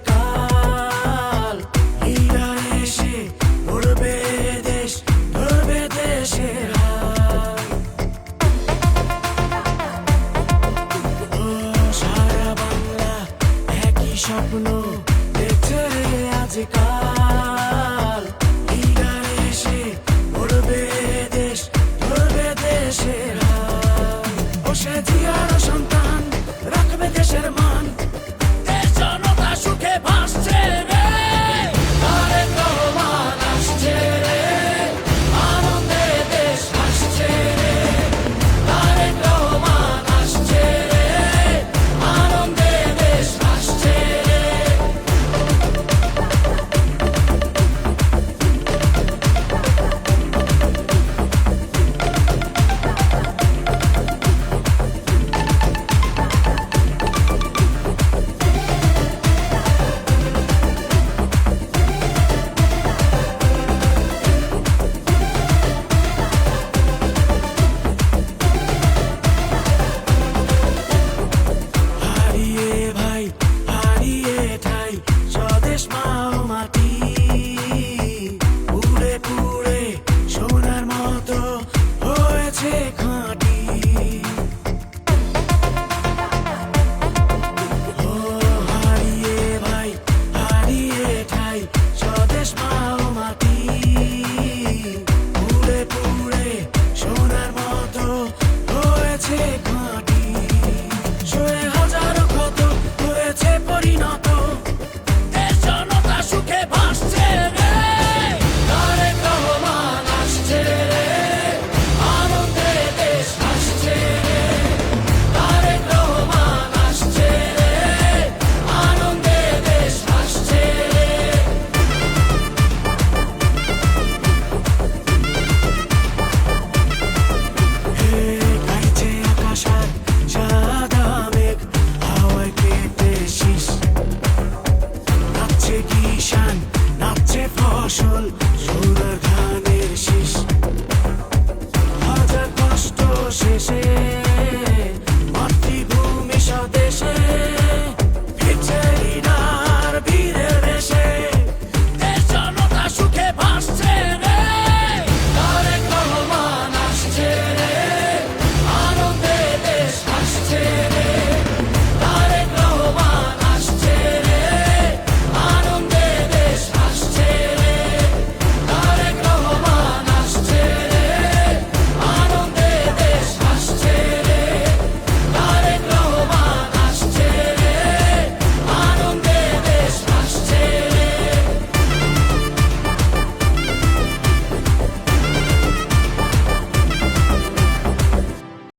কাল হীরা এসে পড়বে দেশ ধরবে সারা বাংলা একই স্বপ্ন দেখছে আজকাল